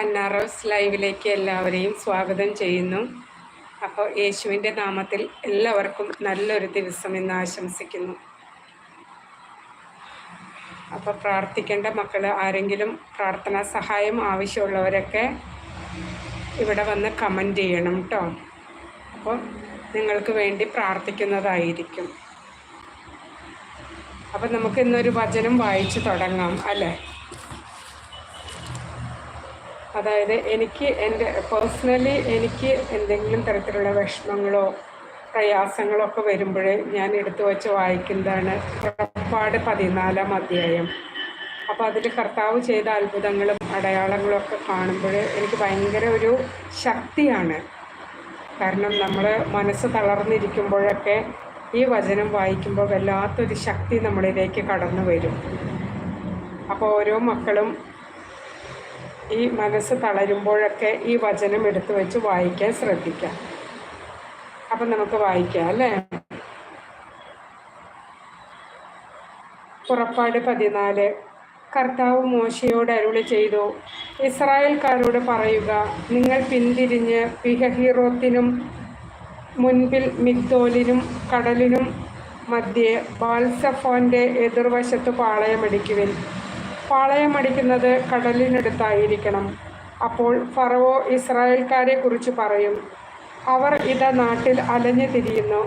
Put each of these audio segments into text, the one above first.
അന്നാറോസ് ലൈവിലേക്ക് എല്ലാവരെയും സ്വാഗതം ചെയ്യുന്നു. അപ്പോൾ യേശുവിന്റെ നാമത്തിൽ എല്ലാവർക്കും നല്ലൊരു ദിവസം എന്ന് ആശംസിക്കുന്നു. അപ്പോൾ പ്രാർത്ഥിക്കേണ്ട മക്കൾ ആരെങ്കിലും പ്രാർത്ഥനാ സഹായം ആവശ്യമുള്ളവരൊക്കെ ഇവിടെ വന്ന് കമന്റ് ചെയ്യണം കേട്ടോ. അപ്പോൾ നിങ്ങൾക്ക് വേണ്ടി പ്രാർത്ഥിക്കുന്നതായിരിക്കും. അപ്പം നമുക്ക് ഇന്നൊരു വചനം വായിച്ചു തുടങ്ങാം അല്ലേ? അതായത് എനിക്ക് എന്റെ പേഴ്സണലി എനിക്ക് എന്തെങ്കിലും തരത്തിലുള്ള വിഷമങ്ങളോ പ്രയാസങ്ങളോ ഒക്കെ വരുമ്പോൾ ഞാൻ എടുത്തു വച്ച് വായിക്കുന്നതാണ് പുറപ്പാട് പതിനാലാം അധ്യായം. അപ്പോൾ അതിൽ കർത്താവ് ചെയ്ത അത്ഭുതങ്ങളും അടയാളങ്ങളും ഒക്കെ കാണുമ്പോൾ എനിക്ക് ഭയങ്കര ഒരു ശക്തിയാണ്. കാരണം നമ്മൾ മനസ്സ് തളർന്നിരിക്കുമ്പോഴൊക്കെ ഈ വചനം വായിക്കുമ്പോൾ വല്ലാത്തൊരു ശക്തി നമ്മളിലേക്ക് കടന്നു വരും. അപ്പോൾ ഓരോ മക്കളും ഈ മനസ്സ് തളരുമ്പോഴൊക്കെ ഈ വചനം എടുത്തു വെച്ച് വായിക്കാൻ ശ്രദ്ധിക്കാം. അപ്പം നമുക്ക് വായിക്കാം അല്ലേ? പുറപ്പാട് പതിനാല് കർത്താവ് മോശയോട് അരുളി ചെയ്തു ഇസ്രായേൽക്കാരോട് പറയുക നിങ്ങൾ പിന്തിരിഞ്ഞ് പിഹഹീറോത്തിനും മുൻപിൽ മിഗ്ദോലിനും കടലിനും മധ്യേ ബാൽസഫോന്റെ എതിർവശത്ത് പാളയമടിക്കുവിൻ പാളയമടിക്കുന്നത് കടലിനടുത്തായിരിക്കണം. അപ്പോൾ ഫറവോ ഇസ്രായേൽക്കാരെ കുറിച്ച് പറയും. അവർ ഇത നാട്ടിൽ അലഞ്ഞു തിരിയുന്നു.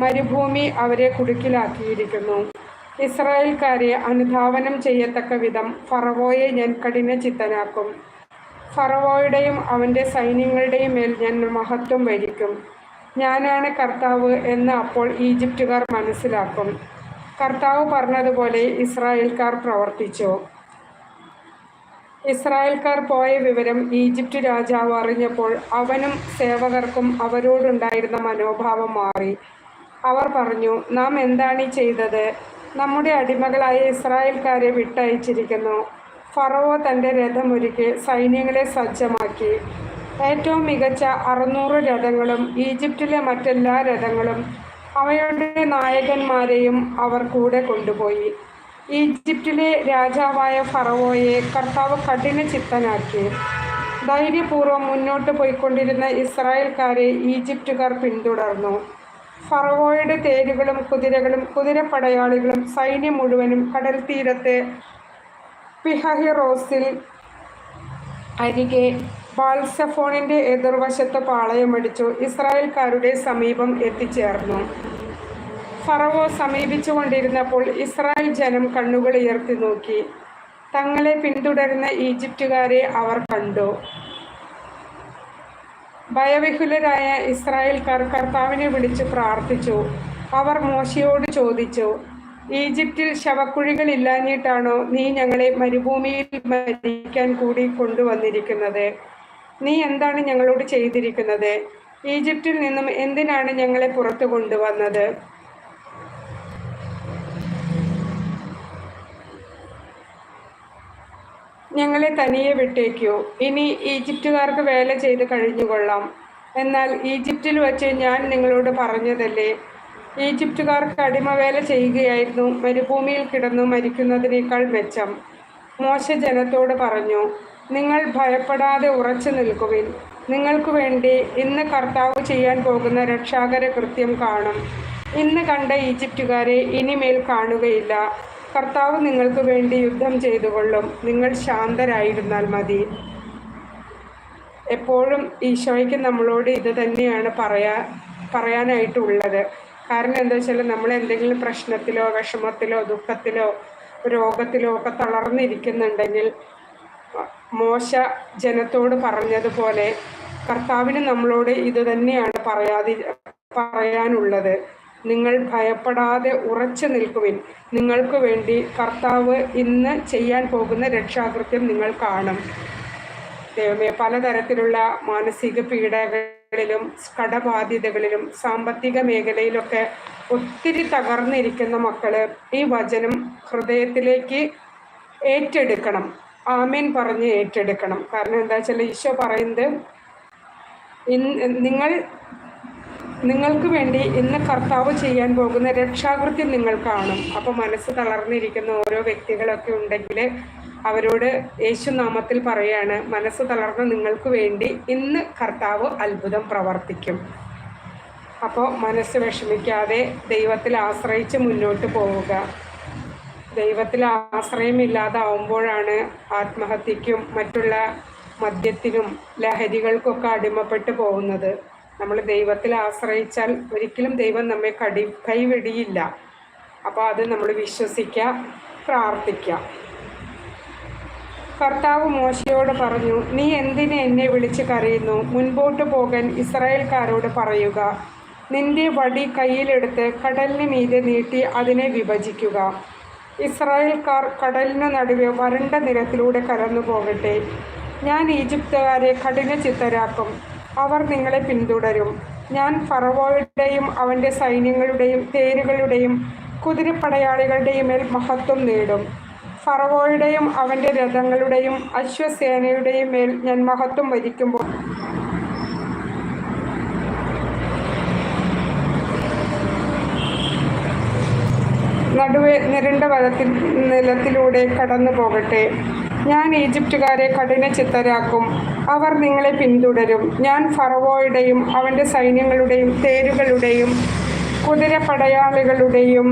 മരുഭൂമി അവരെ കുടുക്കിലാക്കിയിരിക്കുന്നു. ഇസ്രായേൽക്കാരെ അനുധാവനം ചെയ്യത്തക്ക വിധം ഫറവോയെ ഞാൻ കഠിന ചിത്തനാക്കും ഫറവോയുടെയും അവന്റെ സൈന്യങ്ങളുടെയും മേൽ ഞാൻ മഹത്വം വരിക്കും ഞാനാണ് കർത്താവ് എന്ന് അപ്പോൾ ഈജിപ്തുകാർ മനസ്സിലാക്കും. കർത്താവ് പറഞ്ഞതുപോലെ ഇസ്രായേൽക്കാർ പ്രവർത്തിച്ചു. ഇസ്രായേൽക്കാർ പോയ വിവരം ഈജിപ്റ്റ് രാജാവ് അറിഞ്ഞപ്പോൾ അവനും സേവകർക്കും അവരോടുണ്ടായിരുന്ന മനോഭാവം മാറി. അവർ പറഞ്ഞു നാം എന്താണ് ചെയ്തത്? നമ്മുടെ അടിമകളായ ഇസ്രായേൽക്കാരെ വിട്ടയച്ചിരിക്കുന്നു. ഫറവോ തന്റെ രഥമൊരുക്കി സൈന്യങ്ങളെ സജ്ജമാക്കി. ഏറ്റവും മികച്ച അറുന്നൂറ് രഥങ്ങളും ഈജിപ്തിലെ മറ്റെല്ലാ രഥങ്ങളും അവയുടെ നായകന്മാരെയും അവർ കൂടെ കൊണ്ടുപോയി. ഈജിപ്തിലെ രാജാവായ ഫറവോയെ കർത്താവ് കഠിന ചിത്തനാക്കി. ധൈര്യപൂർവം മുന്നോട്ട് പോയിക്കൊണ്ടിരുന്ന ഇസ്രായേൽക്കാരെ ഈജിപ്തുകാർ പിന്തുടർന്നു. ഫറവോയുടെ തേരുകളും കുതിരകളും കുതിരപ്പടയാളികളും സൈന്യം മുഴുവനും കടൽ തീരത്തെ പിഹഹിറോസിൽ അരികെ ബാൽസഫോണിന്റെ എതിർവശത്ത് പാളയമടിച്ചു ഇസ്രായേൽക്കാരുടെ സമീപം എത്തിച്ചേർന്നു. ഫറവോ സമീപിച്ചുകൊണ്ടിരുന്നപ്പോൾ ഇസ്രായേൽ ജനം കണ്ണുകൾ ഉയർത്തി നോക്കി. തങ്ങളെ പിന്തുടരുന്ന ഈജിപ്തുകാരെ അവർ കണ്ടു. ഭയവിഹുലരായ ഇസ്രായേൽക്കാർ കർത്താവിനെ വിളിച്ച് പ്രാർത്ഥിച്ചു. അവർ മോശയോട് ചോദിച്ചു ഈജിപ്തിൽ ശവക്കുഴികൾ ഇല്ലാഞ്ഞിട്ടാണോ നീ ഞങ്ങളെ മരുഭൂമിയിൽ മരിക്കാൻ കൂടി കൊണ്ടുവന്നിരിക്കുന്നത്? നീ എന്താണ് ഞങ്ങളോട് ചെയ്തിരിക്കുന്നത്? ഈജിപ്തിൽ നിന്നും എന്തിനാണ് ഞങ്ങളെ പുറത്തു കൊണ്ടുവന്നത്? ഞങ്ങളെ തനിയെ വിട്ടേക്കൂ. ഇനി ഈജിപ്തുകാർക്ക് വേല ചെയ്ത് കഴിഞ്ഞുകൊള്ളാം. എന്നാൽ ഈജിപ്തിൽ വച്ച് ഞാൻ നിങ്ങളോട് പറഞ്ഞതല്ലേ? ഈജിപ്തുകാർക്ക് അടിമവേല ചെയ്യുകയായിരുന്നു. മരുഭൂമിയിൽ കിടന്നു മരിക്കുന്നതിനേക്കാൾ മെച്ചം. മോശ ജനത്തോട് പറഞ്ഞു നിങ്ങൾ ഭയപ്പെടാതെ ഉറച്ചു നിൽക്കുവിൻ. നിങ്ങൾക്ക് വേണ്ടി ഇന്ന് കർത്താവ് ചെയ്യാൻ പോകുന്ന രക്ഷാകര കൃത്യം കാണും. ഇന്ന് കണ്ട ഈജിപ്തുകാരെ ഇനിമേൽ കാണുകയില്ല. കർത്താവ് നിങ്ങൾക്ക് വേണ്ടി യുദ്ധം ചെയ്തുകൊള്ളും. നിങ്ങൾ ശാന്തരായിരുന്നാൽ മതി. എപ്പോഴും ഈശോയ്ക്ക് നമ്മളോട് ഇത് തന്നെയാണ് പറയാ പറയാനായിട്ടുള്ളത്. കാരണം എന്താ വെച്ചാൽ നമ്മൾ എന്തെങ്കിലും പ്രശ്നത്തിലോ വിഷമത്തിലോ ദുഃഖത്തിലോ രോഗത്തിലോ ഒക്കെ തളർന്നിരിക്കുന്നുണ്ടെങ്കിൽ മോശ ജനത്തോട് പറഞ്ഞതുപോലെ കർത്താവിന് നമ്മളോട് ഇത് തന്നെയാണ് പറയാതി പറയാനുള്ളത്. നിങ്ങൾ ഭയപ്പെടാതെ ഉറച്ചു നിൽക്കുവിൻ. നിങ്ങൾക്ക് വേണ്ടി കർത്താവ് ഇന്ന് ചെയ്യാൻ പോകുന്ന രക്ഷാകൃത്യം നിങ്ങൾ കാണും. ദൈവമേ പലതരത്തിലുള്ള മാനസിക പീഡകളിലും കടബാധ്യതകളിലും സാമ്പത്തിക മേഖലയിലൊക്കെ ഒത്തിരി തകർന്നിരിക്കുന്ന മക്കൾ ഈ വചനം ഹൃദയത്തിലേക്ക് ഏറ്റെടുക്കണം. ആമേൻ പറഞ്ഞ് ഏറ്റെടുക്കണം. കാരണം എന്താ വെച്ചാൽ ഈശോ പറയുന്നത് നിങ്ങൾ നിങ്ങൾക്ക് വേണ്ടി ഇന്ന് കർത്താവ് ചെയ്യാൻ പോകുന്ന രക്ഷാകൃത്യം നിങ്ങൾ കാണും. അപ്പോൾ മനസ്സ് തളർന്നിരിക്കുന്ന ഓരോ വ്യക്തികളൊക്കെ ഉണ്ടെങ്കിൽ അവരോട് യേശുനാമത്തിൽ പറയാണ് മനസ്സ് തളർന്ന നിങ്ങൾക്ക് വേണ്ടി ഇന്ന് കർത്താവ് അത്ഭുതം പ്രവർത്തിക്കും. അപ്പോൾ മനസ്സ് വിഷമിക്കാതെ ദൈവത്തിൽ ആശ്രയിച്ച് മുന്നോട്ട് പോവുക. ദൈവത്തിൽ ആശ്രയമില്ലാതാവുമ്പോഴാണ് ആത്മഹത്യക്കും മറ്റുള്ള മദ്യത്തിനും ലഹരികൾക്കൊക്കെ അടിമപ്പെട്ട് പോകുന്നത്. നമ്മൾ ദൈവത്തിൽ ആശ്രയിച്ചാൽ ഒരിക്കലും ദൈവം നമ്മെ കടി കൈവെടിയില്ല. അപ്പോൾ അത് നമ്മൾ വിശ്വസിക്കുക പ്രാർത്ഥിക്കാം കർത്താവ് മോശയോട് പറഞ്ഞു നീ എന്തിനെ എന്നെ വിളിച്ച് കരയുന്നു? മുൻപോട്ട് പോകാൻ ഇസ്രായേൽക്കാരോട് പറയുക. നിന്റെ വടി കയ്യിലെടുത്ത് കടലിന് മീതെ നീട്ടി അതിനെ വിഭജിക്കുക. ഇസ്രായേൽക്കാർ കടലിന് നടുവെ വരണ്ട നിരത്തിലൂടെ കടന്നു പോകട്ടെ ഞാൻ ഈജിപ്തുകാരെ കഠിന ചിത്തരാക്കും അവർ നിങ്ങളെ പിന്തുടരും. ഞാൻ ഫറവോയുടെയും അവന്റെ സൈന്യങ്ങളുടെയും തേരുകളുടെയും കുതിരപ്പടയാളികളുടെയും മേൽ മഹത്വം നേടും. ഫറവോയുടെയും അവന്റെ രഥങ്ങളുടെയും അശ്വസേനയുടെയും മേൽ ഞാൻ മഹത്വം വരിക്കുമ്പോൾ നടുവെ നിരണ്ട വലത്തിൽ നിലത്തിലൂടെ കടന്നു പോകട്ടെ ഞാൻ ഈജിപ്തുകാരെ കഠിന ചിത്തരാക്കും അവർ നിങ്ങളെ പിന്തുടരും. ഞാൻ ഫറവോയുടെയും അവന്റെ സൈന്യങ്ങളുടെയും തേരുകളുടെയും കുതിരപ്പടയാളികളുടെയും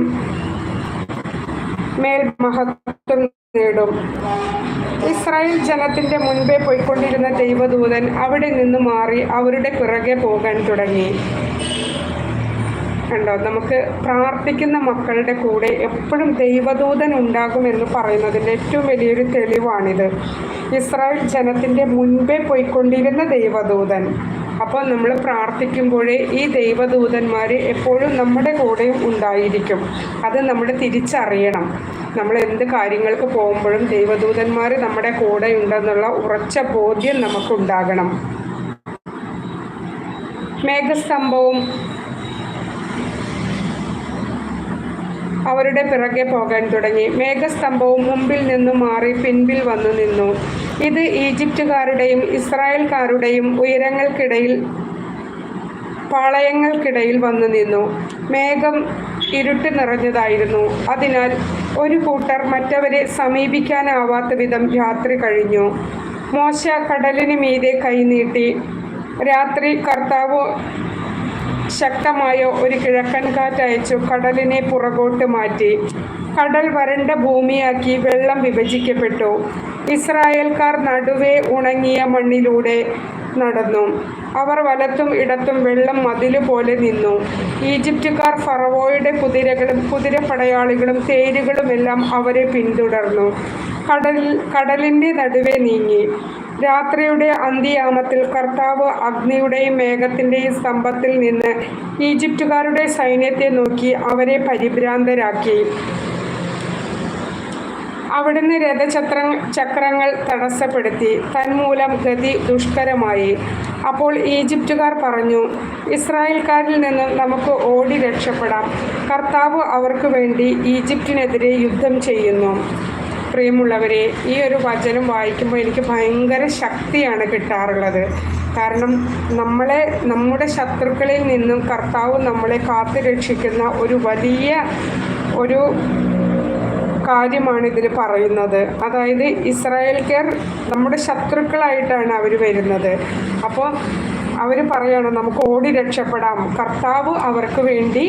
മേൽ മഹത്വം നേടും. ഇസ്രായേൽ ജനത്തിന്റെ മുൻപേ പോയിക്കൊണ്ടിരുന്ന ദൈവദൂതൻ അവിടെ നിന്ന് മാറി അവരുടെ പിറകെ പോകാൻ തുടങ്ങി. കണ്ടോ നമുക്ക് പ്രാർത്ഥിക്കുന്ന മക്കളുടെ കൂടെ എപ്പോഴും ദൈവദൂതൻ ഉണ്ടാകുമെന്ന് പറയുന്നതിന്റെ ഏറ്റവും വലിയൊരു തെളിവാണിത്. ഇസ്രായേൽ ജനത്തിന്റെ മുൻപേ പോയിക്കൊണ്ടിരുന്ന ദൈവദൂതൻ. അപ്പോൾ നമ്മൾ പ്രാർത്ഥിക്കുമ്പോഴേ ഈ ദൈവദൂതന്മാർ എപ്പോഴും നമ്മുടെ കൂടെയും ഉണ്ടായിരിക്കും. അത് നമ്മൾ തിരിച്ചറിയണം. നമ്മൾ എന്ത് കാര്യങ്ങൾക്ക് പോകുമ്പോഴും ദൈവദൂതന്മാർ നമ്മുടെ കൂടെ ഉണ്ടെന്നുള്ള ഉറച്ച ബോധ്യം നമുക്കുണ്ടാകണം. മേഘസ്തംഭവും അവരുടെ പിറകെ പോകാൻ തുടങ്ങി. മേഘസ്തംഭവും മുമ്പിൽ നിന്നും മാറി പിൻപിൽ വന്നു നിന്നു. ഇത് ഈജിപ്തുകാരുടെയും ഇസ്രായേൽക്കാരുടെയും ഉയരങ്ങൾക്കിടയിൽ പാളയങ്ങൾക്കിടയിൽ വന്നു നിന്നു. മേഘം ഇരുട്ട് നിറഞ്ഞതായിരുന്നു. അതിനാൽ ഒരു കൂട്ടർ മറ്റവരെ സമീപിക്കാനാവാത്ത വിധം രാത്രി കഴിഞ്ഞു. മോശ കടലിന് മീതെ കൈനീട്ടി രാത്രി കർത്താവ് ശക്തമായ ഒരു കിഴക്കൻ കാറ്റയച്ചു കടലിനെ പുറകോട്ട് മാറ്റി. കടൽ വരണ്ട ഭൂമിയാക്കി വെള്ളം വിഭജിക്കപ്പെട്ടു. ഇസ്രായേൽക്കാർ നടുവേ ഉണങ്ങിയ മണ്ണിലൂടെ നടന്നു. അവർ വലത്തും ഇടത്തും വെള്ളം മതിലുപോലെ നിന്നു. ഈജിപ്തുകാർ ഫറവോയുടെ കുതിരകളും കുതിരപ്പടയാളികളും തേരുകളുമെല്ലാം അവരെ പിന്തുടർന്നു. കടൽ കടലിന്റെ നടുവേ നീങ്ങി. രാത്രിയുടെ അന്ത്യയാമത്തിൽ കർത്താവ് അഗ്നിയുടെയും മേഘത്തിന്റെയും സ്തംഭത്തിൽ നിന്ന് ഈജിപ്തുകാരുടെ സൈന്യത്തെ നോക്കി അവരെ പരിഭ്രാന്തരാക്കി. അവിടുന്ന് രഥചക്ര ചക്രങ്ങൾ തടസ്സപ്പെടുത്തി. തന്മൂലം ഗതി ദുഷ്കരമായി. അപ്പോൾ ഈജിപ്തുകാർ പറഞ്ഞു ഇസ്രായേൽക്കാരിൽ നിന്ന് നമുക്ക് ഓടി രക്ഷപ്പെടാം. കർത്താവ് അവർക്ക് വേണ്ടി ഈജിപ്തിനെതിരെ യുദ്ധം ചെയ്യുന്നു. പ്രിയമുള്ളവരെ ഈ ഒരു വചനം വായിക്കുമ്പോൾ എനിക്ക് ഭയങ്കര ശക്തിയാണ് കിട്ടാറുള്ളത്. കാരണം നമ്മളെ നമ്മുടെ ശത്രുക്കളിൽ നിന്നും കർത്താവ് നമ്മളെ കാത്തു രക്ഷിക്കുന്ന ഒരു വലിയ ഒരു കാര്യമാണ് ഇതിൽ പറയുന്നത്. അതായത് ഇസ്രായേൽക്കാർ നമ്മുടെ ശത്രുക്കളായിട്ടാണ് അവർ വരുന്നത്. അപ്പോൾ അവർ പറയണം നമുക്ക് ഓടി രക്ഷപ്പെടാം. കർത്താവ് അവർക്ക് വേണ്ടി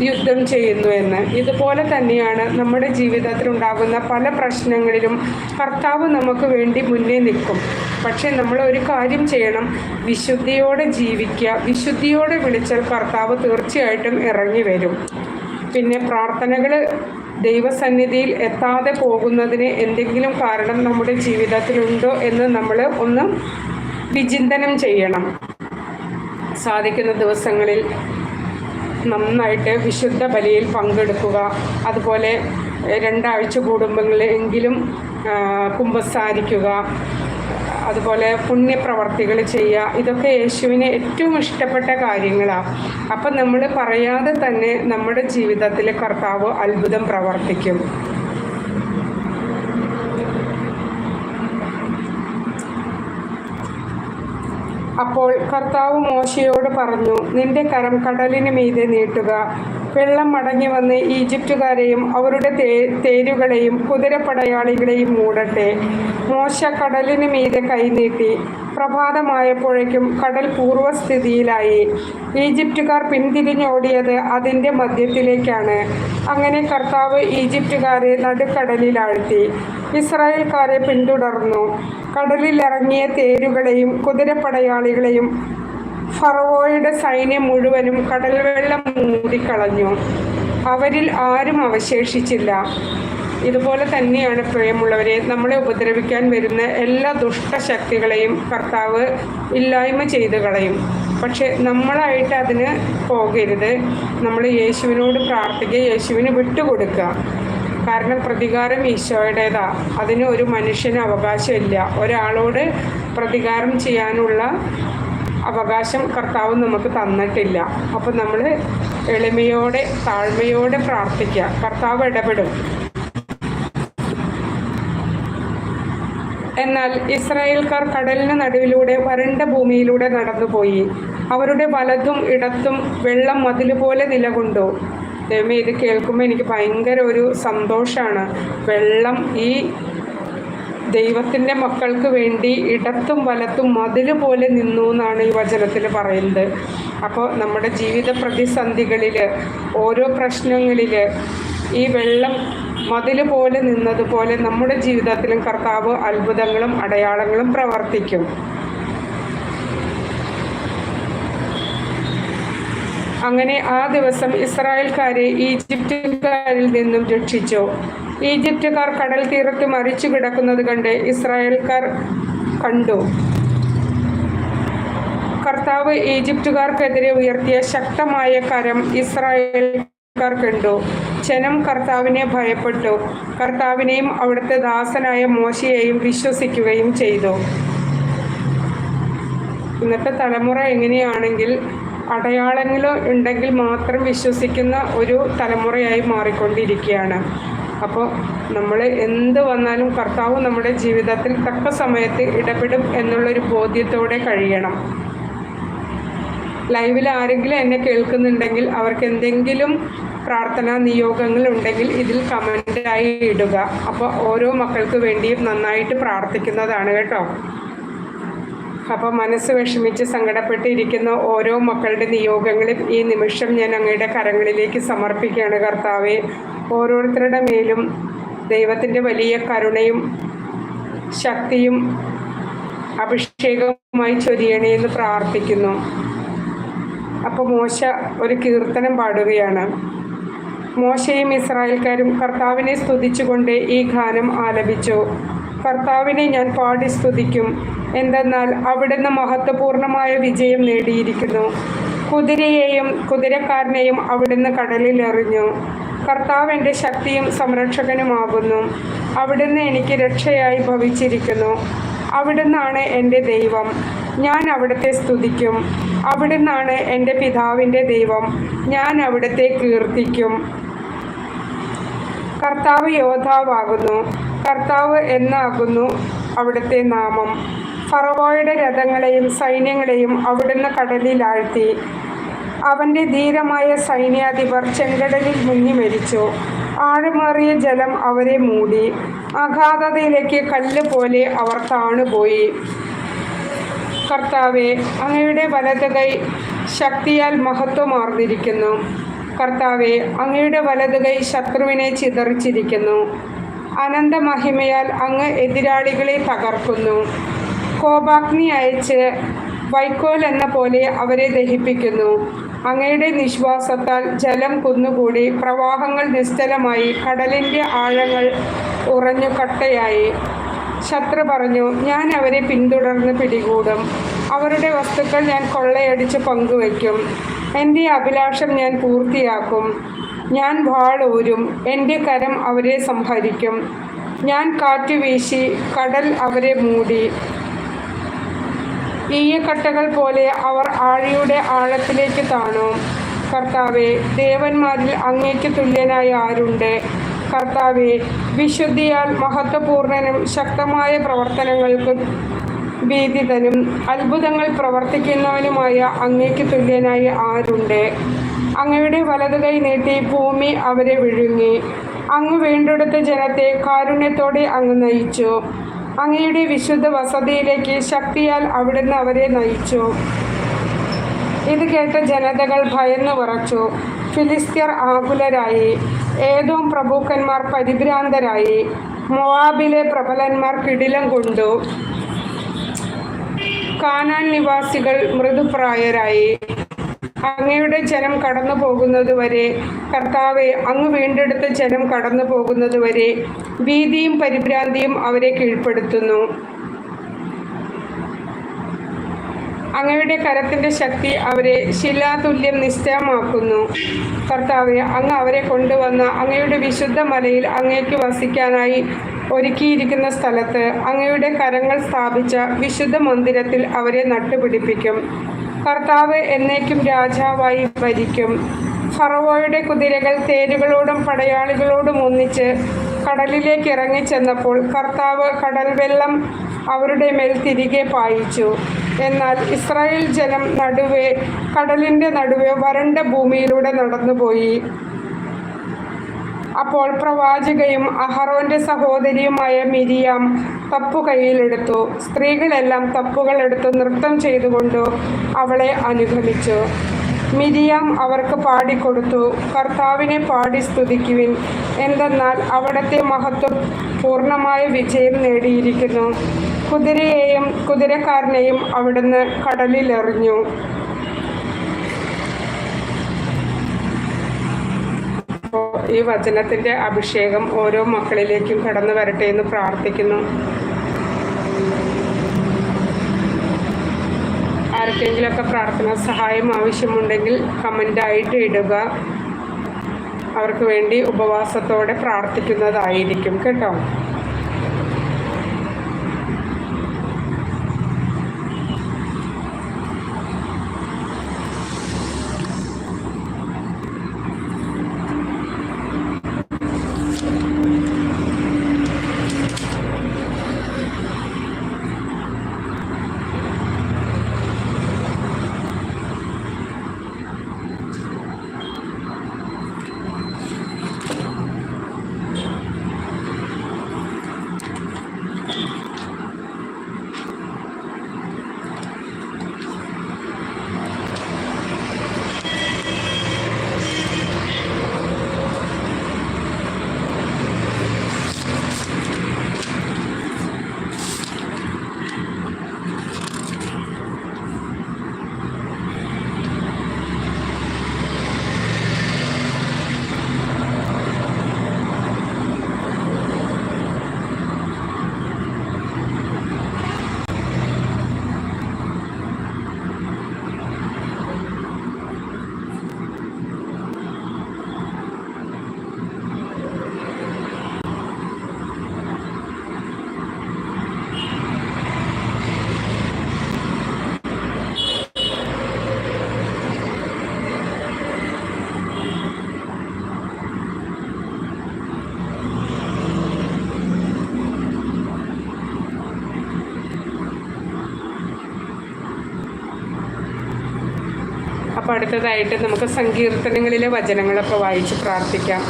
യുദ്ധം ചെയ്യുന്നു എന്ന്. ഇതുപോലെ തന്നെയാണ് നമ്മുടെ ജീവിതത്തിൽ ഉണ്ടാകുന്ന പല പ്രശ്നങ്ങളിലും കർത്താവ് നമുക്ക് വേണ്ടി മുന്നേ നിൽക്കും. പക്ഷേ നമ്മൾ ഒരു കാര്യം ചെയ്യണം. വിശുദ്ധിയോടെ ജീവിക്കുക. വിശുദ്ധിയോടെ വിളിച്ചാൽ കർത്താവ് തീർച്ചയായിട്ടും ഇറങ്ങി വരും. പിന്നെ പ്രാർത്ഥനകൾ ദൈവസന്നിധിയിൽ എത്താതെ പോകുന്നതിന് എന്തെങ്കിലും കാരണം നമ്മുടെ ജീവിതത്തിലുണ്ടോ എന്ന് നമ്മൾ ഒന്ന് വിചിന്തനം ചെയ്യണം. സാധിക്കുന്ന ദിവസങ്ങളിൽ നന്നായിട്ട് വിശുദ്ധ ബലിയിൽ പങ്കെടുക്കുക. അതുപോലെ രണ്ടാഴ്ച കൂടുമ്പോഴെങ്കിലും കുമ്പസാരിക്കുക. അതുപോലെ പുണ്യപ്രവർത്തികൾ ചെയ്യുക. ഇതൊക്കെ യേശുവിന് ഏറ്റവും ഇഷ്ടപ്പെട്ട കാര്യങ്ങളാണ് അപ്പം നമ്മൾ പറയാതെ തന്നെ നമ്മുടെ ജീവിതത്തിൽ കർത്താവ് അത്ഭുതം പ്രവർത്തിക്കും. അപ്പോൾ കർത്താവ് മോശയോട് പറഞ്ഞു നിന്റെ കരം കടലിന് മീതെ നീട്ടുക. വെള്ളം മടങ്ങി വന്ന് ഈജിപ്തുകാരെയും അവരുടെ തേ തേരുകളെയും കുതിരപ്പടയാളികളെയും മൂടട്ടെ. മോശ കടലിന് മീതെ കൈനീട്ടി പ്രഭാതമായപ്പോഴേക്കും കടൽ പൂർവസ്ഥിതിയിലായി ഈജിപ്തുകാർ പിന്തിരിഞ്ഞോടിയത് അതിന്റെ മധ്യത്തിലേക്കാണ്. അങ്ങനെ കർത്താവ് ഈജിപ്തുകാരെ നടുക്കടലിലാഴ്ത്തി. ഇസ്രായേൽക്കാരെ പിന്തുടർന്നു. കടലിലിറങ്ങിയ തേരുകളെയും കുതിരപ്പടയാളികളെയും ഫറവോയുടെ സൈന്യം മുഴുവനും കടൽ വെള്ളം മൂടിക്കളഞ്ഞു അവരിൽ ആരും അവശേഷിച്ചില്ല. ഇതുപോലെ തന്നെയാണ് പ്രിയമുള്ളവരെ നമ്മളെ ഉപദ്രവിക്കാൻ വരുന്ന എല്ലാ ദുഷ്ടശക്തികളെയും കർത്താവ് ഇല്ലായ്മ ചെയ്തു കളയും. പക്ഷെ നമ്മളായിട്ട് അതിന് പോകരുത്. നമ്മൾ യേശുവിനോട് പ്രാർത്ഥിക്കുക യേശുവിന് വിട്ടുകൊടുക്കുക. കാരണം പ്രതികാരം ഈശോയുടേതാ. അതിന് ഒരു മനുഷ്യന് അവകാശമില്ല. ഒരാളോട് പ്രതികാരം ചെയ്യാനുള്ള അവകാശം കർത്താവ് നമുക്ക് തന്നിട്ടില്ല. അപ്പോൾ നമ്മൾ എളിമയോടെ താഴ്മയോടെ പ്രാർത്ഥിക്കുക. കർത്താവ് ഇടപെടും. എന്നാൽ ഇസ്രായേൽക്കാർ കടലിന് നടുവിലൂടെ വരണ്ട ഭൂമിയിലൂടെ നടന്നുപോയി. അവരുടെ വലതും ഇടത്തും വെള്ളം മതിൽ പോലെ നിലകൊണ്ടു. ദൈവമേ ഇത് കേൾക്കുമ്പോൾ എനിക്ക് ഭയങ്കര ഒരു സന്തോഷമാണ് വെള്ളം ഈ ദൈവത്തിന്റെ മക്കൾക്ക് വേണ്ടി ഇടത്തും വലത്തും മതിൽ പോലെ നിന്നു എന്നാണ് ഈ വചനത്തിൽ പറയുന്നത്. അപ്പോൾ നമ്മുടെ ജീവിത പ്രതിസന്ധികളിൽ ഓരോ പ്രശ്നങ്ങളിൽ ഈ വെള്ളം മതിൽ പോലെ നിന്നതുപോലെ നമ്മുടെ ജീവിതത്തിലും കർത്താവ് അത്ഭുതങ്ങളും അടയാളങ്ങളും പ്രവർത്തിക്കും. അങ്ങനെ ആ ദിവസം ഇസ്രായേൽക്കാരെ ഈജിപ്തുകാരിൽ നിന്നും രക്ഷിച്ചു. ഈജിപ്തുകാർ കടൽ തീരത്ത് മരിച്ചു കിടക്കുന്നത് കണ്ട് ഇസ്രായേൽക്കാർ കണ്ടു. കർത്താവ് ഈജിപ്തുകാർക്കെതിരെ ഉയർത്തിയ ശക്തമായ കരം ഇസ്രായേൽക്കാർ കണ്ടു. ജനം കർത്താവിനെ ഭയപ്പെട്ടു. കർത്താവിനെയും അവിടുത്തെ ദാസനായ മോശയെയും വിശ്വസിക്കുകയും ചെയ്തു. ഇന്നത്തെ തലമുറ എങ്ങനെയാണെങ്കിൽ അടയാളങ്ങളോ ഉണ്ടെങ്കിൽ മാത്രം വിശ്വസിക്കുന്ന ഒരു തലമുറയായി മാറിക്കൊണ്ടിരിക്കുകയാണ്. അപ്പോൾ നമ്മൾ എന്ത് വന്നാലും കർത്താവ് നമ്മുടെ ജീവിതത്തിൽ തക്ക സമയത്ത് ഇടപെടും എന്നുള്ളൊരു ബോധ്യത്തോടെ കഴിയണം. ലൈവിൽ ആരെങ്കിലും എന്നെ കേൾക്കുന്നുണ്ടെങ്കിൽ അവർക്ക് എന്തെങ്കിലും പ്രാർത്ഥനാ നിയോഗങ്ങൾ ഉണ്ടെങ്കിൽ ഇതിൽ കമന്റായി ഇടുക. അപ്പോൾ ഓരോ മക്കൾക്ക് വേണ്ടിയും നന്നായിട്ട് പ്രാർത്ഥിക്കുന്നതാണ് കേട്ടോ. അപ്പോൾ മനസ്സ് വിഷമിച്ച് സങ്കടപ്പെട്ടിരിക്കുന്ന ഓരോ മക്കളുടെ നിയോഗങ്ങളും ഈ നിമിഷം ഞാൻ അങ്ങയുടെ കരങ്ങളിലേക്ക് സമർപ്പിക്കുകയാണ്. കർത്താവെ ഓരോരുത്തരുടെ മേലും ദൈവത്തിന്റെ വലിയ കരുണയും ശക്തിയും അഭിഷേകവുമായി ചൊരിയണേ എന്ന് പ്രാർത്ഥിക്കുന്നു. അപ്പോൾ മോശ ഒരു കീർത്തനം പാടുകയാണ്. മോശയും ഇസ്രായേൽക്കാരും കർത്താവിനെ സ്തുതിച്ചുകൊണ്ട് ഈ ഗാനം ആലപിച്ചു. കർത്താവിനെ ഞാൻ പാടി സ്തുതിക്കും. എന്തെന്നാൽ അവിടുന്ന് മഹത്വപൂർണമായ വിജയം നേടിയിരിക്കുന്നു. കുതിരയെയും കുതിരക്കാരനെയും അവിടുന്ന് കടലിൽ എറിഞ്ഞു കർത്താവ് എന്റെ ശക്തിയും സംരക്ഷകനുമാകുന്നു. അവിടുന്ന് എനിക്ക് രക്ഷയായി ഭവിച്ചിരിക്കുന്നു. അവിടുന്നാണ് എന്റെ ദൈവം. ഞാൻ അവിടുത്തെ സ്തുതിക്കും. അവിടുന്നാണ് എന്റെ പിതാവിന്റെ ദൈവം. ഞാൻ അവിടുത്തെ കീർത്തിക്കും. കർത്താവ് യോദ്ധാവാകുന്നു. കർത്താവ് എന്നാകുന്നു അവിടുത്തെ നാമം. ഫറവോയുടെ രഥങ്ങളെയും സൈന്യങ്ങളെയും അവിടുന്ന് കടലിലാഴ്ത്തി. അവന്റെ ധീരമായ സൈന്യാധിപർ ചെങ്കടലിൽ മുങ്ങി മരിച്ചു. ആഴമേറിയ ജലം അവരെ മൂടി. അഗാധതയിലേക്ക് കല്ല് പോലെ അവർ താണുപോയി. കർത്താവെ അങ്ങയുടെ വലത് കൈ ശക്തിയാൽ മഹത്വമാർന്നിരിക്കുന്നു. കർത്താവെ അങ്ങയുടെ വലത് കൈ ശത്രുവിനെ ചിതറിച്ചിരിക്കുന്നു. അനന്തമഹിമയാൽ അങ്ങ് എതിരാളികളെ തകർക്കുന്നു. കോപാഗ്നി അയച്ച് വൈക്കോൽ എന്ന പോലെ അവരെ ദഹിപ്പിക്കുന്നു. അങ്ങയുടെ നിശ്വാസത്താൽ ജലം കുന്നുകൂടി പ്രവാഹങ്ങൾ നിശ്ചലമായി കടലിന്റെ ആഴങ്ങൾ ഉറഞ്ഞു കട്ടയായി. ശത്രു പറഞ്ഞു ഞാൻ അവരെ പിന്തുടർന്ന് പിടികൂടും. അവരുടെ വസ്തുക്കൾ ഞാൻ കൊള്ളയടിച്ച് പങ്കുവയ്ക്കും. എന്റെ അഭിലാഷം ഞാൻ പൂർത്തിയാക്കും. ഞാൻ വാളൂരും. എന്റെ കരം അവരെ സംഹരിക്കും. ഞാൻ കാറ്റുവീശി കടൽ അവരെ മൂടി. ഈയക്കട്ടകൾ പോലെ അവർ ആഴിയുടെ ആഴത്തിലേക്ക് താണു. കർത്താവെ ദേവന്മാരിൽ അങ്ങേക്ക് തുല്യനായ ആരുണ്ട്? കർത്താവെ വിശുദ്ധിയാൽ മഹത്വപൂർണനും ശക്തമായ പ്രവർത്തനങ്ങൾക്ക് ഭീതിതനും അത്ഭുതങ്ങൾ പ്രവർത്തിക്കുന്നവനുമായ അങ്ങേക്ക് തുല്യനായ ആരുണ്ട്? അങ്ങയുടെ വലതുകൈ നീട്ടി ഭൂമി അവരെ വിഴുങ്ങി. അങ്ങ് വീണ്ടെടുത്ത ജനത്തെ കാരുണ്യത്തോടെ അങ്ങ് നയിച്ചു. അങ്ങയുടെ വിശുദ്ധ വസതിയിലേക്ക് ശക്തിയാൽ അവിടുന്ന് അവരെ നയിച്ചു. ഇത് കേട്ട ജനതകൾ ഭയന്നു വിറച്ചു ഫിലിസ്ത്യർ ആകുലരായി. ഏതോ പ്രഭുക്കന്മാർ പരിഭ്രാന്തരായി. മൊവാബിലെ പ്രബലന്മാർ കിടിലം കൊണ്ടു. കാനാൻ നിവാസികൾ മൃദുപ്രായരായി. അങ്ങയുടെ ജനം കടന്നു പോകുന്നത് വരെ കർത്താവെ അങ്ങ് വീണ്ടെടുത്ത ജനം കടന്നു പോകുന്നത് വരെ ഭീതിയും പരിഭ്രാന്തിയും അവരെ കീഴ്പ്പെടുത്തുന്നു. അങ്ങയുടെ കരത്തിന്റെ ശക്തി അവരെ ശിലാതുല്യം നിശ്ചയമാക്കുന്നു. കർത്താവെ അങ്ങ് അവരെ കൊണ്ടുവന്ന അങ്ങയുടെ വിശുദ്ധ മലയിൽ അങ്ങേക്ക് വസിക്കാനായി ഒരുക്കിയിരിക്കുന്ന സ്ഥലത്ത് അങ്ങയുടെ കരങ്ങൾ സ്ഥാപിച്ച വിശുദ്ധ മന്ദിരത്തിൽ അവരെ നട്ടുപിടിപ്പിക്കും. കർത്താവ് എന്നേക്കും രാജാവായി ഭരിക്കും. ഫറവോയുടെ കുതിരകൾ തേരുകളോടും പടയാളികളോടും ഒന്നിച്ച് കടലിലേക്ക് ഇറങ്ങിച്ചെന്നപ്പോൾ കർത്താവ് കടൽ വെള്ളം അവരുടെ മേൽ തിരികെ പായിച്ചു. എന്നാൽ ഇസ്രായേൽ ജനം നടുവേ കടലിന്റെ നടുവേ വരണ്ട ഭൂമിയിലൂടെ നടന്നുപോയി. അപ്പോൾ പ്രവാചകയും അഹറോന്റെ സഹോദരിയുമായ മിരിയാം തപ്പു കയ്യിലെടുത്തു സ്ത്രീകളെല്ലാം തപ്പുകൾ എടുത്ത് നൃത്തം ചെയ്തുകൊണ്ട് അവളെ അനുഗമിച്ചു. മിരിയാം അവർക്ക് പാടിക്കൊടുത്തു. കർത്താവിനെ പാടി സ്തുതിക്കുവിൻ. എന്തെന്നാൽ അവിടത്തെ മഹത്വം പൂർണമായ വിജയം നേടിയിരിക്കുന്നു. കുതിരയെയും കുതിരക്കാരനെയും അവിടുന്ന് കടലിലെറിഞ്ഞു. ഈ വചനത്തിന്റെ അഭിഷേകം ഓരോ മക്കളിലേക്കും കടന്നു വരട്ടെ എന്ന് പ്രാർത്ഥിക്കുന്നു. ആർക്കെങ്കിലുമൊക്കെ പ്രാർത്ഥന സഹായം ആവശ്യമുണ്ടെങ്കിൽ കമന്റായിട്ട് ഇടുക. അവർക്ക് വേണ്ടി ഉപവാസത്തോടെ പ്രാർത്ഥിക്കുന്നതായിരിക്കും കേട്ടോ. അപ്പോൾ അടുത്തതായിട്ട് നമുക്ക് സങ്കീർത്തനങ്ങളിലെ വചനങ്ങളൊക്കെ വായിച്ച് പ്രാർത്ഥിക്കാം.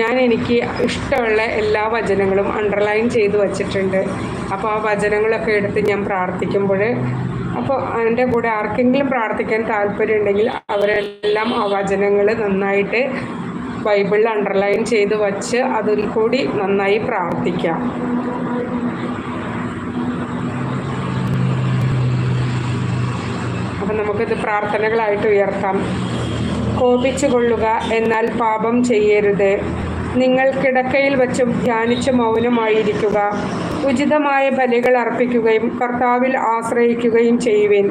ഞാൻ എനിക്ക് ഇഷ്ടമുള്ള എല്ലാ വചനങ്ങളും അണ്ടർലൈൻ ചെയ്ത് വച്ചിട്ടുണ്ട്. അപ്പോൾ ആ വചനങ്ങളൊക്കെ എടുത്ത് ഞാൻ പ്രാർത്ഥിക്കുമ്പോൾ അപ്പോൾ എന്റെ കൂടെ ആർക്കെങ്കിലും പ്രാർത്ഥിക്കാൻ താല്പര്യമുണ്ടെങ്കിൽ അവരെല്ലാം ആ വചനങ്ങൾ നന്നായിട്ട് ബൈബിളിൽ അണ്ടർലൈൻ ചെയ്ത് വച്ച് അതിൽ കൂടി നന്നായി പ്രാർത്ഥിക്കാം. അപ്പം നമുക്കിത് പ്രാർത്ഥനകളായിട്ട് ഉയർത്താം. കോപിച്ചു കൊള്ളുക എന്നാൽ പാപം ചെയ്യരുത്. നിങ്ങൾ കിടക്കയിൽ വച്ചും ധ്യാനിച്ച് മൗനമായിരിക്കുക. ഉചിതമായ ബലികൾ അർപ്പിക്കുകയും കർത്താവിൽ ആശ്രയിക്കുകയും ചെയ്യുവിൻ.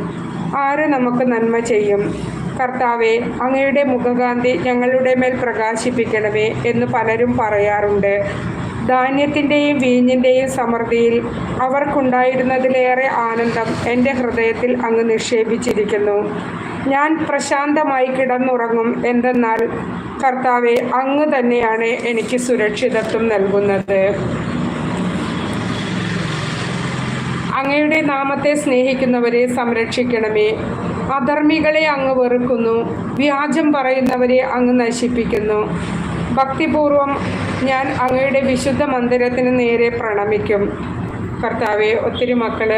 ആര് നമുക്ക് നന്മ ചെയ്യും? കർത്താവെ അങ്ങയുടെ മുഖകാന്തി ഞങ്ങളുടെ മേൽ പ്രകാശിപ്പിക്കണമേ എന്ന് പലരും പറയാറുണ്ട്. ധാന്യത്തിന്റെയും വീഞ്ഞിന്റെയും സമൃദ്ധിയിൽ അവർക്കുണ്ടായിരുന്നതിലേറെ ആനന്ദം എന്റെ ഹൃദയത്തിൽ അങ്ങ് നിക്ഷേപിച്ചിരിക്കുന്നു. ഞാൻ പ്രശാന്തമായി കിടന്നുറങ്ങും എന്തെന്നാൽ കർത്താവെ അങ്ങ് തന്നെയാണ് എനിക്ക് സുരക്ഷിതത്വം നൽകുന്നത്. അങ്ങയുടെ നാമത്തെ സ്നേഹിക്കുന്നവരെ സംരക്ഷിക്കണമേ. അധർമ്മികളെ അങ്ങ് വെറുക്കുന്നു. വ്യാജം പറയുന്നവരെ അങ്ങ് നശിപ്പിക്കുന്നു. ഭക്തിപൂർവം ഞാൻ അങ്ങയുടെ വിശുദ്ധ മന്ദിരത്തിന് നേരെ പ്രണമിക്കും. കർത്താവെ ഒത്തിരി മക്കൾ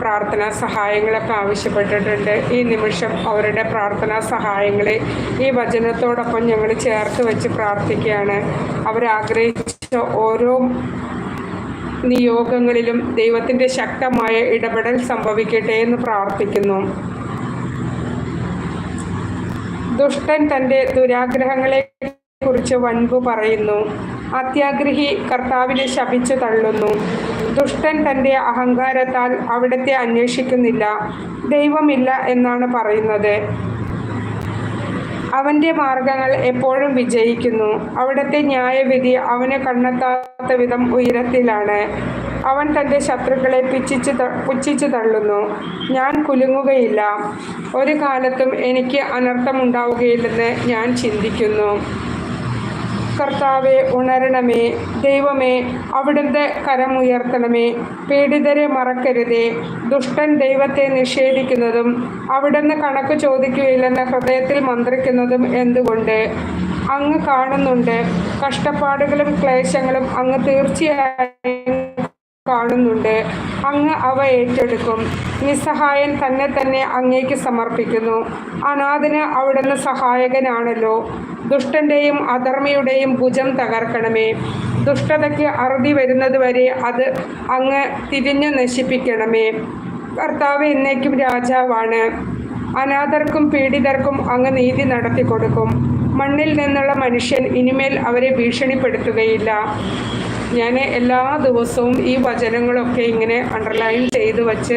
പ്രാർത്ഥനാ സഹായങ്ങളൊക്കെ ആവശ്യപ്പെട്ടിട്ടുണ്ട്. ഈ നിമിഷം അവരുടെ പ്രാർത്ഥനാ സഹായങ്ങളെ ഈ വചനത്തോടൊപ്പം ഞങ്ങൾ ചേർത്ത് വെച്ച് പ്രാർത്ഥിക്കുകയാണ്. അവരാഗ്രഹിച്ച ഓരോ നിയോഗങ്ങളിലും ദൈവത്തിന്റെ ശക്തമായ ഇടപെടൽ സംഭവിക്കട്ടെ എന്ന് പ്രാർത്ഥിക്കുന്നു. ദുഷ്ടൻ തന്റെ ദുരാഗ്രഹങ്ങളെ കുറിച്ച് വൻപു പറയുന്നു. അത്യാഗ്രഹി കർത്താവിനെ ശപിച്ചു തള്ളുന്നു. ദുഷ്ടൻ തന്റെ അഹങ്കാരത്താൽ അവിടത്തെ അന്വേഷിക്കുന്നില്ല. ദൈവമില്ല എന്നാണ് പറയുന്നത്. അവന്റെ മാർഗങ്ങൾ എപ്പോഴും വിജയിക്കുന്നു. അവിടുത്തെ ന്യായവിധി അവന് കണ്ണെത്താത്ത വിധം ഉയരത്തിലാണ്. അവൻ തന്റെ ശത്രുക്കളെ പിച്ചിച്ച് പുച്ഛിച്ചു തള്ളുന്നു. ഞാൻ കുലുങ്ങുകയില്ല. ഒരു കാലത്തും എനിക്ക് അനർത്ഥമുണ്ടാവുകയില്ലെന്ന് ഞാൻ ചിന്തിക്കുന്നു. കർത്താവെ ഉണരണമേ. ദൈവമേ അവിടുത്തെ കരമുയർത്തണമേ പീഡിതരെ മറക്കരുതേ. ദുഷ്ടൻ ദൈവത്തെ നിഷേധിക്കുന്നതും അവിടുന്ന് കണക്ക് ചോദിക്കുകയില്ലെന്ന ഹൃദയത്തിൽ മന്ത്രിക്കുന്നതും എന്തുകൊണ്ട്? അങ്ങ് കാണുന്നുണ്ട്. കഷ്ടപ്പാടുകളും ക്ലേശങ്ങളും അങ്ങ് തീർച്ചയായും കാണുന്നുണ്ട്. അങ്ങ് അവ ഏറ്റെടുക്കും. നിസ്സഹായൻ തന്നെ തന്നെ അങ്ങേക്ക് സമർപ്പിക്കുന്നു. അനാഥന് അവിടുന്ന് സഹായകനാണല്ലോ. ദുഷ്ടന്റെയും അധർമ്മിയുടെയും ഭുജം തകർക്കണമേ. ദുഷ്ടതയ്ക്ക് അറുതി വരുന്നതുവരെ അത് അങ്ങ് തിരിഞ്ഞു നശിപ്പിക്കണമേ. കർത്താവ് എന്നേക്കും രാജാവാണ്. അനാഥർക്കും പീഡിതർക്കും അങ്ങ് നീതി നടത്തി കൊടുക്കും മണ്ണിൽ നിന്നുള്ള മനുഷ്യൻ ഇനിമേൽ അവരെ ഭീഷണിപ്പെടുത്തുകയില്ല. ഞാൻ എല്ലാ ദിവസവും ഈ വചനങ്ങളൊക്കെ ഇങ്ങനെ അണ്ടർലൈൻ ചെയ്ത് വച്ച്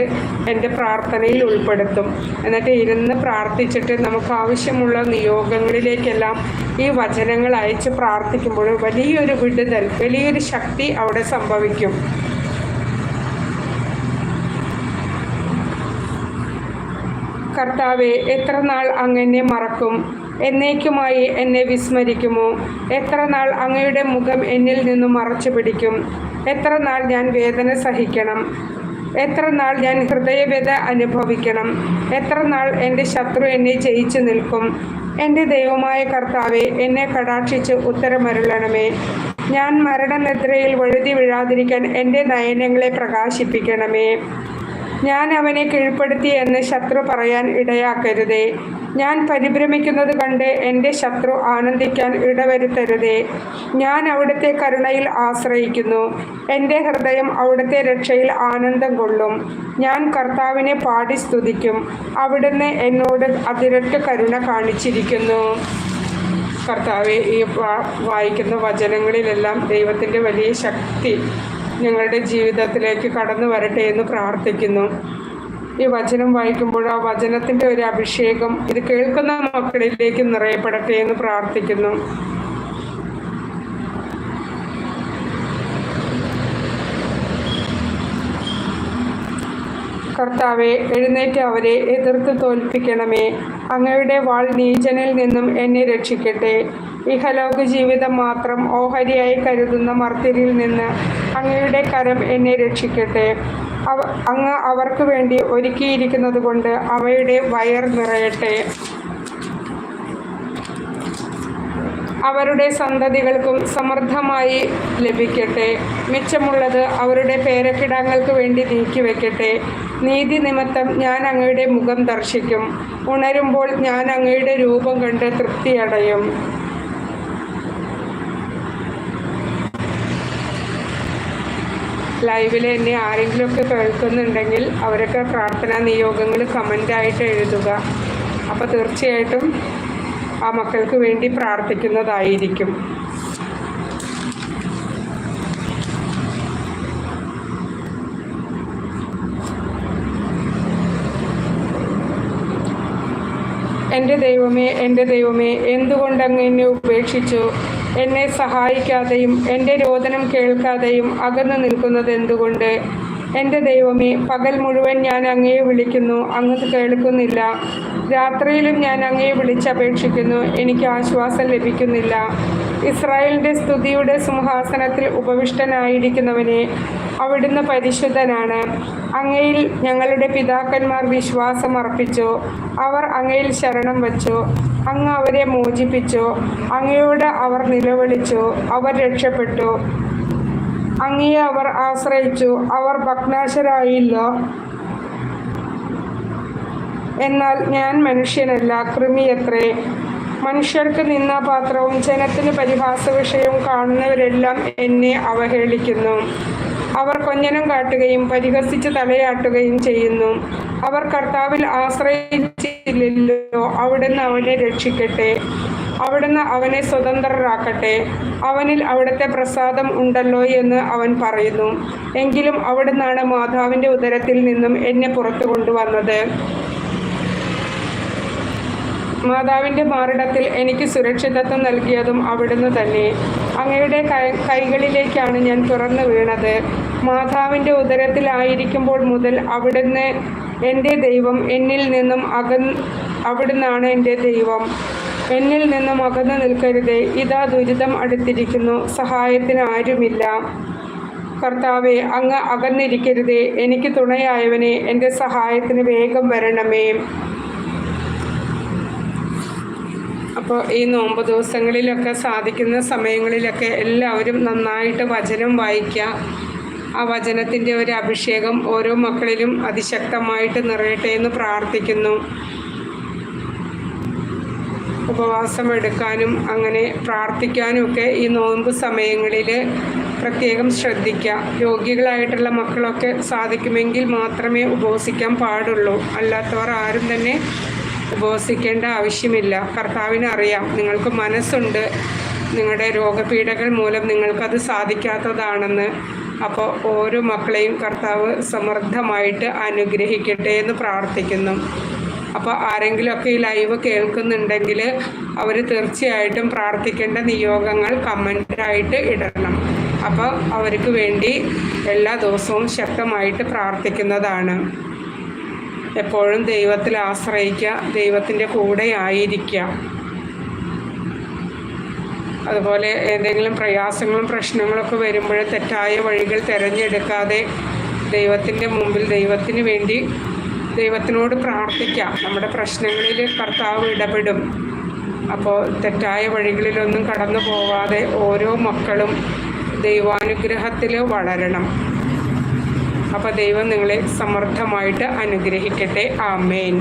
എന്റെ പ്രാർത്ഥനയിൽ ഉൾപ്പെടുത്തും. എന്നിട്ട് ഇരുന്ന് പ്രാർത്ഥിച്ചിട്ട് നമുക്ക് ആവശ്യമുള്ള നിയോഗങ്ങളിലേക്കെല്ലാം ഈ വചനങ്ങൾ അയച്ച് പ്രാർത്ഥിക്കുമ്പോൾ വലിയൊരു വിടുതൽ വലിയൊരു ശക്തി അവിടെ സംഭവിക്കും. കർത്താവെ എത്ര നാൾ അങ്ങനെ മറക്കും? എന്നേക്കുമായി എന്നെ വിസ്മരിക്കുമോ? എത്ര നാൾ അങ്ങയുടെ മുഖം എന്നിൽ നിന്നും മറച്ചു പിടിക്കും? എത്ര നാൾ ഞാൻ വേദന സഹിക്കണം? എത്ര നാൾ ഞാൻ ഹൃദയവേദ അനുഭവിക്കണം? എത്ര നാൾ എന്റെ ശത്രു എന്നെ ജയിച്ചു നിൽക്കും? എന്റെ ദൈവമായ കർത്താവെ എന്നെ കടാക്ഷിച്ച് ഉത്തരമരുളണമേ. ഞാൻ മരണനിദ്രയിൽ വഴുതി വീഴാതിരിക്കാൻ എന്റെ നയനങ്ങളെ പ്രകാശിപ്പിക്കണമേ. ഞാൻ അവനെ കീഴ്പ്പെടുത്തി എന്ന് ശത്രു പറയാൻ ഇടയാക്കരുതേ. ഞാൻ പരിഭ്രമിക്കുന്നത് കണ്ട് എന്റെ ശത്രു ആനന്ദിക്കാൻ ഇടവരുത്തരുതേ. ഞാൻ അവിടുത്തെ കരുണയിൽ ആശ്രയിക്കുന്നു. എന്റെ ഹൃദയം അവിടുത്തെ രക്ഷയിൽ ആനന്ദം കൊള്ളും. ഞാൻ കർത്താവിനെ പാടി സ്തുതിക്കും. അവിടുന്ന് എന്നോട് അതിരട്ട് കരുണ കാണിച്ചിരിക്കുന്നു. കർത്താവ് ഈ വായിക്കുന്ന വചനങ്ങളിലെല്ലാം ദൈവത്തിന്റെ വലിയ ശക്തി ഞങ്ങളുടെ ജീവിതത്തിലേക്ക് കടന്നു വരട്ടെ എന്ന് പ്രാർത്ഥിക്കുന്നു. ഈ വചനം വായിക്കുമ്പോൾ ആ വചനത്തിന്റെ ഒരു അഭിഷേകം ഇത് കേൾക്കുന്ന മക്കളിലേക്ക് നിറയപ്പെടട്ടെ എന്ന് പ്രാർത്ഥിക്കുന്നു. കർത്താവെ എഴുന്നേറ്റ് അവരെ എതിർത്ത് തോൽപ്പിക്കണമേ. അങ്ങയുടെ വാൾ നീചനിൽ നിന്നും എന്നെ രക്ഷിക്കട്ടെ. ഇഹലോക ജീവിതം മാത്രം ഓഹരിയായി കരുതുന്ന മർത്യരിൽ നിന്ന് അങ്ങയുടെ കരം എന്നെ രക്ഷിക്കട്ടെ. അവ അങ്ങ് അവർക്ക് വേണ്ടി ഒരുക്കിയിരിക്കുന്നത് കൊണ്ട് അവയുടെ വയർ നിറയട്ടെ. അവരുടെ സന്തതികൾക്കും സമൃദ്ധമായി ലഭിക്കട്ടെ. മിച്ചമുള്ളത് അവരുടെ പേരക്കിടാങ്ങൾക്ക് വേണ്ടി നീക്കിവെക്കട്ടെ നീതി നിമിത്തം ഞാൻ അങ്ങയുടെ മുഖം ദർശിക്കും. ഉണരുമ്പോൾ ഞാൻ അങ്ങയുടെ രൂപം കണ്ട് തൃപ്തിയടയും. ലൈവിൽ എന്നെ ആരെങ്കിലുമൊക്കെ കേൾക്കുന്നുണ്ടെങ്കിൽ അവരൊക്കെ പ്രാർത്ഥനാ നിയോഗങ്ങൾ കമന്റായിട്ട് എഴുതുക. അപ്പോൾ തീർച്ചയായിട്ടും ആ മക്കൾക്ക് വേണ്ടി പ്രാർത്ഥിക്കുന്നതായിരിക്കും. എന്റെ ദൈവമേ എന്റെ ദൈവമേ എന്തുകൊണ്ടങ്ങ് എന്നെ ഉപേക്ഷിച്ചു? എന്നെ സഹായിക്കാതെയും എന്റെ രോദനം കേൾക്കാതെയും അകന്നു നിൽക്കുന്നത് എന്തുകൊണ്ട്? എന്റെ ദൈവമേ പകൽ മുഴുവൻ ഞാൻ അങ്ങയെ വിളിക്കുന്നു അങ്ങ് കേൾക്കുന്നില്ല. രാത്രിയിലും ഞാൻ അങ്ങയെ വിളിച്ചപേക്ഷിക്കുന്നു എനിക്ക് ആശ്വാസം ലഭിക്കുന്നില്ല. ഇസ്രായേലിന്റെ സ്തുതിയുടെ സിംഹാസനത്തിൽ ഉപവിഷ്ടനായിരിക്കുന്നവനെ അവിടുന്ന് പരിശുദ്ധനാണ്. അങ്ങയിൽ ഞങ്ങളുടെ പിതാക്കന്മാർ വിശ്വാസം അർപ്പിച്ചു അവർ അങ്ങയിൽ ശരണം വച്ചു. അങ്ങ് അവരെ മോചിപ്പിച്ചു. അങ്ങയോട് അവർ നിലവിളിച്ചു. അവർ രക്ഷപ്പെട്ടു. അങ്ങയെ അവർ ആശ്രയിച്ചു. അവർ ഭഗ്നാശരായില്ല? എന്നാൽ ഞാൻ മനുഷ്യനല്ല കൃമിയത്രേ. മനുഷ്യർക്ക് നിന്നാപാത്രവും ജനത്തിന് പരിഹാസ വിഷയവും കാണുന്നവരെല്ലാം എന്നെ അവഹേളിക്കുന്നു. അവർ കൊഞ്ഞനം കാട്ടുകയും പരിഹസിച്ച് തലയാട്ടുകയും ചെയ്യുന്നു. അവർ കർത്താവിൽ ആശ്രയിച്ചില്ലല്ലോ അവിടുന്ന് അവനെ രക്ഷിക്കട്ടെ. അവിടുന്ന് അവനെ സ്വതന്ത്രരാക്കട്ടെ. അവനിൽ അവിടുത്തെ പ്രസാദം ഉണ്ടല്ലോ എന്ന് അവൻ പറയുന്നു. എങ്കിലും അവിടുന്നാണ് മാതാവിന്റെ ഉദരത്തിൽ നിന്നും എന്നെ പുറത്തു കൊണ്ടുവന്നത്. മാതാവിന്റെ മാറിടത്തിൽ എനിക്ക് സുരക്ഷിതത്വം നൽകിയതും അവിടുന്ന് തന്നെ. അങ്ങയുടെ കൈകളിലേക്കാണ് ഞാൻ തുറന്നു വീണത്. മാതാവിന്റെ ഉദരത്തിലായിരിക്കുമ്പോൾ മുതൽ അവിടുന്ന് എന്റെ ദൈവം എന്നിൽ നിന്നും അക അവിടുന്നാണ് എന്റെ ദൈവം. എന്നിൽ നിന്നും അകന്നു നിൽക്കരുതേ ഇതാ ദുരിതം അടുത്തിരിക്കുന്നു സഹായത്തിന് ആരുമില്ല. കർത്താവെ അങ്ങ് അകന്നിരിക്കരുതേ എനിക്ക് തുണയായവനെ എന്റെ സഹായത്തിന് വേഗം വരണമേ. അപ്പോൾ ഈ നോമ്പ് ദിവസങ്ങളിലൊക്കെ സാധിക്കുന്ന സമയങ്ങളിലൊക്കെ എല്ലാവരും നന്നായിട്ട് വചനം വായിക്കുക. ആ വചനത്തിന്റെ ഒരു അഭിഷേകം ഓരോ മക്കളിലും അതിശക്തമായിട്ട് നിറയട്ടെ എന്ന് പ്രാർത്ഥിക്കുന്നു. ഉപവാസം എടുക്കാനും അങ്ങനെ പ്രാർത്ഥിക്കാനും ഒക്കെ ഈ നോമ്പ് സമയങ്ങളിൽ പ്രത്യേകം ശ്രദ്ധിക്കുക. രോഗികളായിട്ടുള്ള മക്കളൊക്കെ സാധിക്കുമെങ്കിൽ മാത്രമേ ഉപവസിക്കാൻ പാടുള്ളൂ. അല്ലാത്തവർ ആരും തന്നെ ഉപവസിക്കേണ്ട ആവശ്യമില്ല. കർത്താവിന് അറിയാം. നിങ്ങൾക്ക് മനസ്സുണ്ട്. നിങ്ങളുടെ രോഗപീഠകൾ മൂലം നിങ്ങൾക്കത് സാധിക്കാത്തതാണെന്ന്. അപ്പോൾ ഓരോ മക്കളെയും കർത്താവ് സമൃദ്ധമായിട്ട് അനുഗ്രഹിക്കട്ടെ എന്ന് പ്രാർത്ഥിക്കുന്നു. അപ്പോൾ ആരെങ്കിലുമൊക്കെ ഈ ലൈവ് കേൾക്കുന്നുണ്ടെങ്കിൽ അവർ തീർച്ചയായിട്ടും പ്രാർത്ഥിക്കേണ്ട നിയോഗങ്ങൾ കമന്റായിട്ട് ഇടണം. അപ്പോൾ അവർക്ക് വേണ്ടി എല്ലാ ദിവസവും ശക്തമായിട്ട് പ്രാർത്ഥിക്കുന്നതാണ്. എപ്പോഴും ദൈവത്തിൽ ആശ്രയിക്കുക ദൈവത്തിന്റെ കൂടെ ആയിരിക്കുക. അതുപോലെ ഏതെങ്കിലും പ്രയാസങ്ങളും പ്രശ്നങ്ങളൊക്കെ വരുമ്പോൾ തെറ്റായ വഴികൾ തിരഞ്ഞെടുക്കാതെ ദൈവത്തിന്റെ മുമ്പിൽ ദൈവത്തിന് വേണ്ടി ദൈവത്തിനോട് പ്രാർത്ഥിക്കാം നമ്മുടെ പ്രശ്നങ്ങളിൽ കർത്താവ് ഇടപെടും. അപ്പോൾ തെറ്റായ വഴികളിലൊന്നും കടന്നു പോവാതെ ഓരോ മക്കളും ദൈവാനുഗ്രഹത്തിൽ വളരണം. അപ്പോൾ ദൈവം നിങ്ങളെ സമർത്ഥമായിട്ട് അനുഗ്രഹിക്കട്ടെ. ആമേൻ.